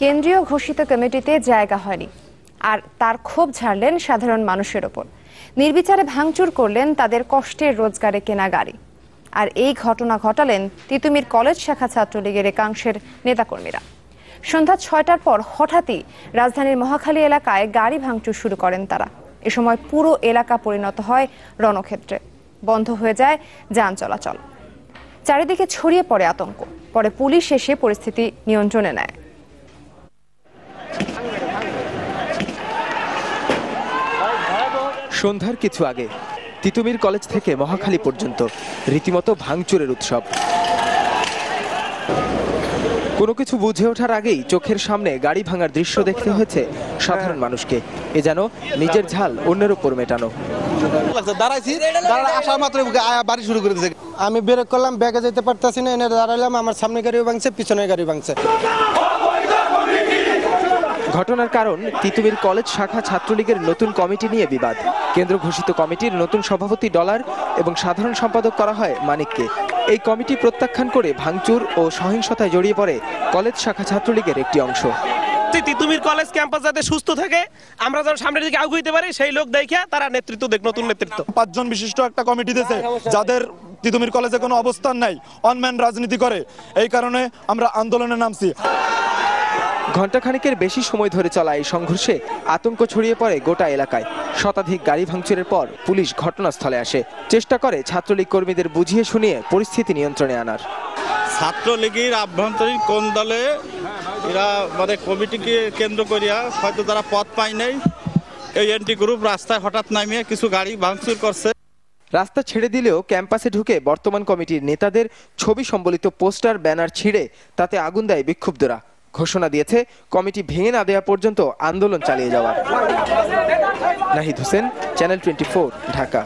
কেন্দ্রীয় ঘোষিত কমিটিতে জায়গা হয়নি। আর তার ক্ষোভ ঝাড়লেন সাধারণ মানুষের ওপর। নির্বিচারে ভাঙচুর করলেন তাদের কষ্টের রোজগারে কেনা গাড়ি। আর এই ঘটনা ঘটালেন তিতুমির কলেজ শাখা ছাত্রলীগের একাংশের নেতাকর্মীরা। সন্ধ্যা ছয়টার পর হঠাৎই রাজধানীর মহাখালী এলাকায় গাড়ি ভাঙচুর শুরু করেন তারা। এ সময় পুরো এলাকা পরিণত হয় রণক্ষেত্রে। বন্ধ হয়ে যায় যান চলাচল। চারিদিকে ছড়িয়ে পড়ে আতঙ্ক। পরে পুলিশ এসে পরিস্থিতি নিয়ন্ত্রণে নেয়। সন্ধ্যার কিছু আগে তিতুমির কলেজ থেকে মহাখালী পর্যন্ত রীতিমতো ভাঙচুরের উৎসব। কোনো কিছু বুঝে ওঠার আগেই চোখের সামনে গাড়ি ভাঙার দৃশ্য দেখতে হয়েছে সাধারণ মানুষকে। এ যেন নিজের ঝাল অন্যের উপর মেটানো। দাঁড়াইছি। দাঁড়া আসার মাত্র বাড়ি শুরু করে দিয়েছে আমি বের করলাম ব্যাগে যেতে পারতেছি না এনে দাঁড়ালাম আমার সামনে গাড়িও ভাঙছে পিছনের গাড়ি ভাঙছে। ঘটনার কারণ তিতুমির কলেজ শাখা ছাত্রলীগের নতুন কমিটি নিয়ে বিবাদ। কেন্দ্র ঘোষিত কমিটির নতুন সভাপতি ডলার এবং সাধারণ সম্পাদক করা হয় মানিককে। এই কমিটি প্রত্যাখ্যান করে ভাঙচুর ও সহিংসতায় জড়িয়ে পড়ে কলেজ শাখা ছাত্রলীগের একটি অংশ। যে তিতুমির কলেজ ক্যাম্পাস যাতে সুস্থ থাকে আমরা যেন সামনের দিকে আগুইতে পারি সেই লোক দেখিয়া তারা নেতৃত্ব দেখ নতুন নেতৃত্ব। পাঁচজন বিশিষ্ট একটা কমিটি দিয়েছে যাদের তিতুমির কলেজে কোনো অবস্থান নাই অনম্যান রাজনীতি করে। এই কারণে আমরা আন্দোলনে নামছি। ঘণ্টাখানেকের বেশি সময় ধরে চলা এই সংঘর্ষে আতঙ্ক ছড়িয়ে পড়ে গোটা এলাকায়। শতাধিক গাড়ি ভাঙচুরের পর পুলিশ ঘটনাস্থলে আসে। চেষ্টা করে ছাত্রলীগ কর্মীদের বুঝিয়ে শুনিয়ে পরিস্থিতি নিয়ন্ত্রণে আনার। ছাত্রলীগের আভ্যন্তরীণ কোন দলে এরা মানে কমিটিকে কেন্দ্র করিয়া হয়তো তারা পথ পায় নাই। এই এন্টি গ্রুপ রাস্তায় হঠাৎ নামিয়ে কিছু গাড়ি ভাঙচুর করছে। রাস্তা ছেড়ে দিলেও ক্যাম্পাসে ঢুকে বর্তমান কমিটির নেতাদের ছবি সম্বলিত পোস্টার ব্যানার ছিঁড়ে তাতে আগুন দেয় বিক্ষুব্ধরা। ঘোষণা দিয়েছে, কমিটি ভেঙে না দেওয়া পর্যন্ত আন্দোলন চালিয়ে যাওয়া নাহিদ হোসেন, চ্যানেল টোয়েন্টি ঢাকা।